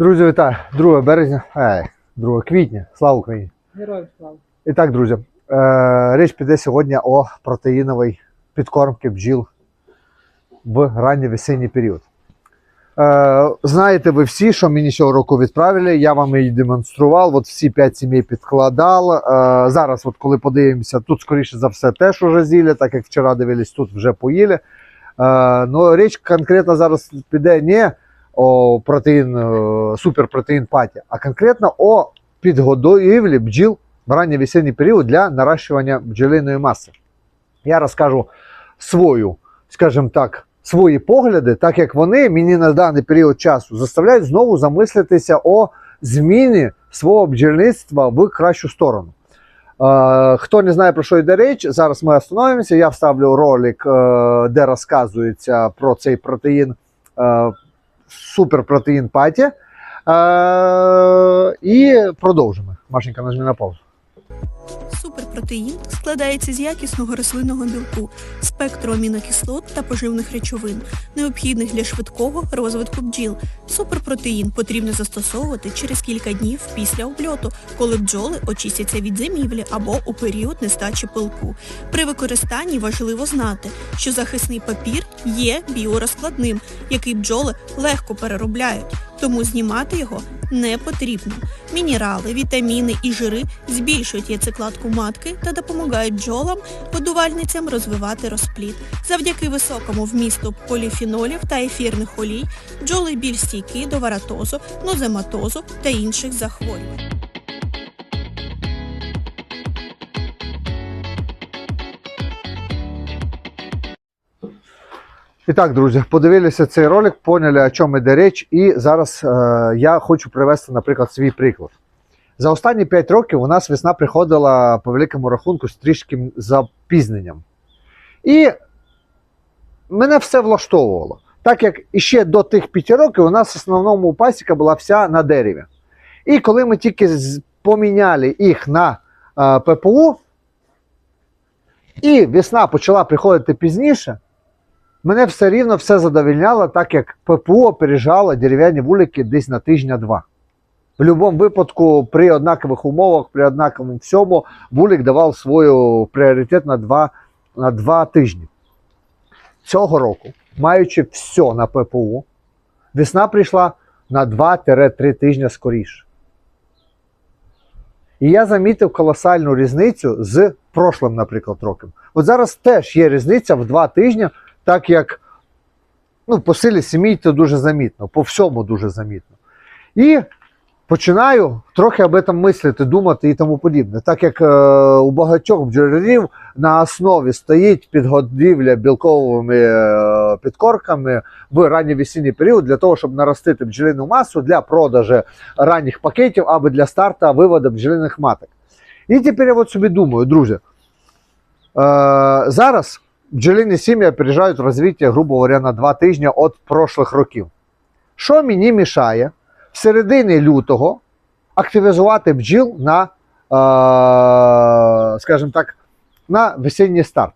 Друзі, вітаю! 2 березня, ай, 2 квітня. Слава Україні! Героїв слава. І так, друзі, е, річ піде сьогодні о протеїновій підкормці бджіл в ранній весенній період. Е, знаєте ви всі, що мені цього року відправили, я вам її демонстрував, от всі 5 сімей підкладав. Е, зараз, от коли подивимося, тут, скоріше за все, теж уже зілля, так як вчора дивились, тут вже поїли. Е, ну, річ конкретно зараз піде не о протеїн, е, суперпротеїн паті, а конкретно о підгодівлі бджіл в ранній весенній період для наращування бджолиної маси. Я розкажу свою, скажімо так, свої погляди, так як вони мені на даний період часу заставляють знову замислитися о зміні свого бджільництва в кращу сторону. Е, хто не знає про що йде річ, зараз ми остановимося. Я вставлю ролик, е, де розказується про цей протеїн, е, суперпротеїн паті. Е, і продовжимо. Машенька, нажми на паузу. Суперпротеїн складається з якісного рослинного білку, спектру амінокислот та поживних речовин, необхідних для швидкого розвитку бджіл. Суперпротеїн потрібно застосовувати через кілька днів після обльоту, коли бджоли очистяться від зимівлі або у період нестачі пилку. При використанні важливо знати, що захисний папір є біорозкладним, який бджоли легко переробляють, тому знімати його не потрібно. Мінерали, вітаміни і жири збільшують яйцекладку матки та допомагають бджолам, годувальницям розвивати розплід. Завдяки високому вмісту поліфінолів та ефірних олій бджоли більш стійкі до варатозу, нозематозу та інших захворювань. І так, друзі, подивилися цей ролик, поняли, о чому йде річ, і зараз е, я хочу привести, наприклад, свій приклад. За останні 5 років у нас весна приходила по великому рахунку з трішким запізненням. І мене все влаштовувало. Так як іще до тих 5 років у нас в основному пасіка була вся на дереві. І коли ми тільки поміняли їх на е, ППУ, і весна почала приходити пізніше, мене все рівно все задовільняло, так як ППО опережало дерев'яні вулики десь на тижня-два. В будь-якому випадку, при однакових умовах, при однаковому всьому, вулик давав свою пріоритет на два, на два тижні. Цього року, маючи все на ППУ, весна прийшла на 2-3 тижні скоріше. І я замітив колосальну різницю з прошлим, наприклад, роком. От зараз теж є різниця в два тижні, так як ну, по силі сім'ї це дуже замітно, по всьому дуже замітно. І починаю трохи об этом мислити, думати і тому подібне. Так як е, у багатьох бджолярів на основі стоїть підгодівля білковими е, підкорками в ранній весінній період для того, щоб наростити бджолину масу для продажу ранніх пакетів або для старта виводу бджолиних маток. І тепер я от собі думаю, друзі, е, зараз бджолині сім'ї опережають розвиття, грубо говоря, на два тижні від прошлих років. Що мені мішає в середині лютого активізувати бджіл на, е, скажімо так, на весінній старт?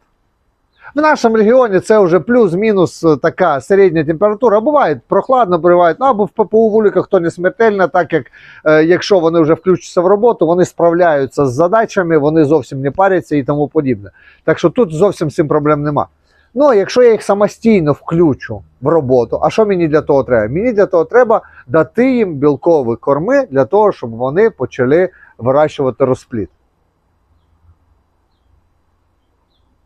В нашому регіоні це вже плюс-мінус е, така середня температура. Буває прохладно, буває, ну або в ППУ вуликах то не смертельно, так як е, якщо вони вже включаться в роботу, вони справляються з задачами, вони зовсім не паряться і тому подібне. Так що тут зовсім цим проблем нема. Ну, а якщо я їх самостійно включу в роботу, а що мені для того треба? Мені для того треба дати їм білкові корми для того, щоб вони почали вирощувати розплід.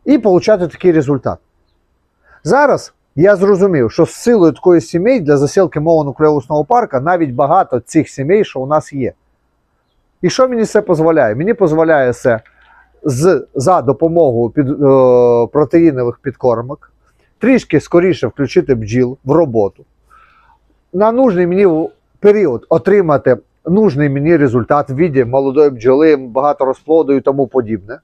І отримати такий результат. Зараз я зрозумів, що з силою такої сімей для засілки мого нуклеусного парка навіть багато цих сімей, що у нас є. І що мені це дозволяє? Мені дозволяє це з, за допомогою під, е, протеїнових підкормок трішки скоріше включити бджіл в роботу. На нужний мені період отримати нужний мені результат в віді молодої бджоли, багато розплоду і тому подібне.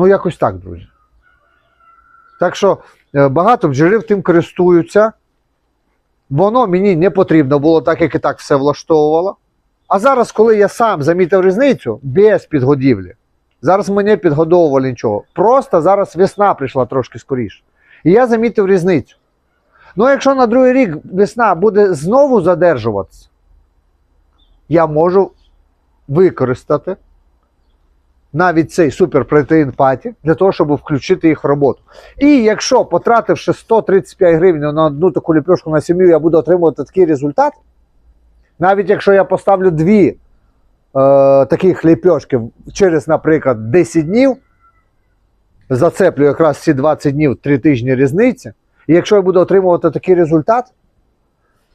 Ну, якось так, друзі. Так що е, багато бджолів тим користуються. Воно мені не потрібно було, так як і так все влаштовувало. А зараз, коли я сам замітив різницю без підгодівлі, зараз ми не підгодовували нічого. Просто зараз весна прийшла трошки скоріше. І я замітив різницю. Ну, якщо на другий рік весна буде знову задержуватися, я можу використати навіть цей суперпротеїн паті для того, щоб включити їх в роботу. І якщо, потративши 135 гривень на одну таку ліпешку на сім'ю, я буду отримувати такий результат, навіть якщо я поставлю дві е, таких ліпешки через, наприклад, 10 днів, зацеплю якраз ці 20 днів, 3 тижні різниці, і якщо я буду отримувати такий результат,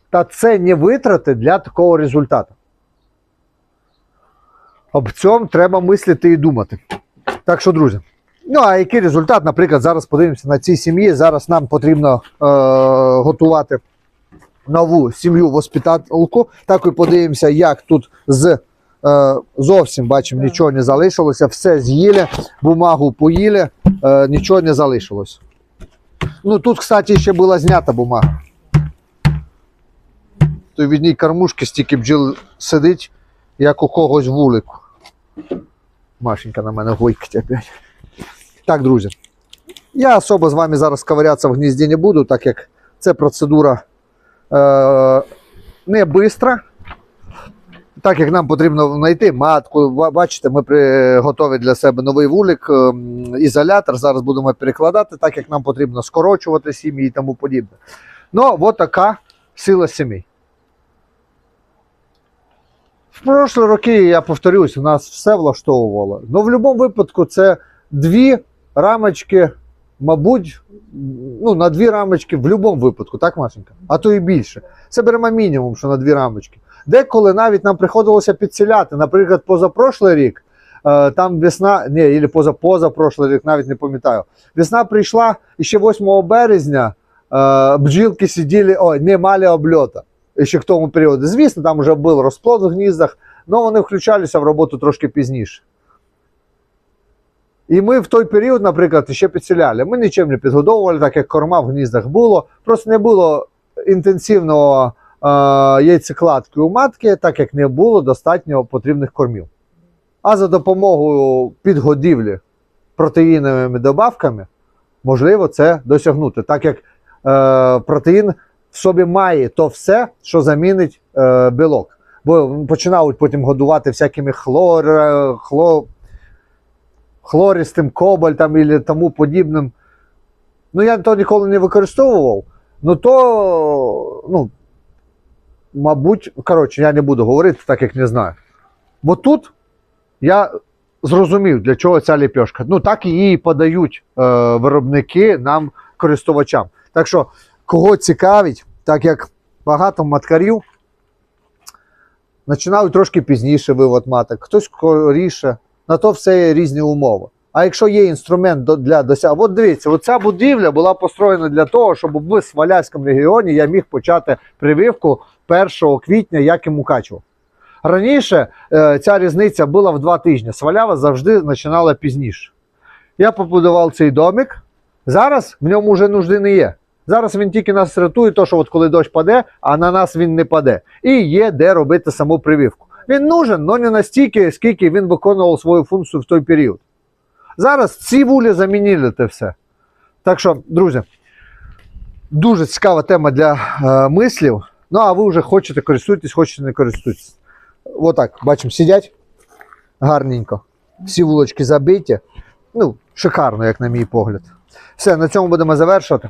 то це не витрати для такого результату. Об цьому треба мислити і думати. Так що, друзі. Ну, а який результат, наприклад, зараз подивимося на цій сім'ї. Зараз нам потрібно е, готувати нову сім'ю воспиталку. Так і подивимося, як тут з е, зовсім бачимо, нічого не залишилося. Все з'їли, бумагу поїли, е, нічого не залишилось. Ну тут, кстати, ще була знята бумага. То в одній кормушці стільки бджіл сидить, як у когось вулику. Машенька на мене гойкать опять. Так, друзі. Я особо з вами зараз ковырятися в гнізді не буду, так як це процедура е, не бистра. Так як нам потрібно знайти матку, бачите, ми приготовили для себе новий вулик, ем, ізолятор. Зараз будемо перекладати, так як нам потрібно скорочувати сім'ї і тому подібне. Ну, от така сила сімей. В прошлі роки, я повторюсь, у нас все влаштовувало. Ну, в будь-якому випадку, це дві рамочки, мабуть, ну, на дві рамочки в будь-якому випадку, так, Машенька? А то і більше. Це беремо мінімум, що на дві рамочки. Деколи навіть нам приходилося підселяти. Наприклад, позапрошлий рік, е, там весна, ні, або поза, позапрошлий рік, навіть не пам'ятаю. Весна прийшла і ще 8 березня е, бджілки сиділи, ой, не мали обльота. Ще в тому періоді. Звісно, там вже був розплод в гніздах, але вони включалися в роботу трошки пізніше. І ми в той період, наприклад, ще підселяли. Ми нічим не підгодовували, так як корма в гніздах було. Просто не було інтенсивного е, яйцекладки у матки, так як не було достатньо потрібних кормів. А за допомогою підгодівлі протеїновими добавками можливо це досягнути, так як е, протеїн в собі має то все, що замінить е, білок. Бо починають потім годувати всякими хлор, е, хло, хлористим кобальтом і тому подібним. Ну, я то ніколи не використовував. Ну то, ну, мабуть, коротше, я не буду говорити, так як не знаю. Бо тут я зрозумів, для чого ця ліпешка. Ну, так її подають е, виробники нам, користувачам. Так що, кого цікавить, так як багато маткарів починають трошки пізніше вивод маток, хтось скоріше. На то все є різні умови. А якщо є інструмент для досягнення, от дивіться, оця будівля була построєна для того, щоб в Свалявському регіоні я міг почати прививку 1 квітня, як і Мукачево. Раніше е, ця різниця була в два тижні. Свалява завжди починала пізніше. Я побудував цей домик. Зараз в ньому вже нужди не є. Зараз він тільки нас рятує, то що от коли дощ паде, а на нас він не паде. І є де робити саму прививку. Він нужен, але не настільки, скільки він виконував свою функцію в той період. Зараз ці вулі замінили те все. Так що, друзі, дуже цікава тема для е, мислів. Ну, а ви вже хочете користуйтесь, хочете не користуйтесь. Отак, бачимо, сидять гарненько. Всі вулочки забиті. Ну, шикарно, як на мій погляд. Все, на цьому будемо завершувати.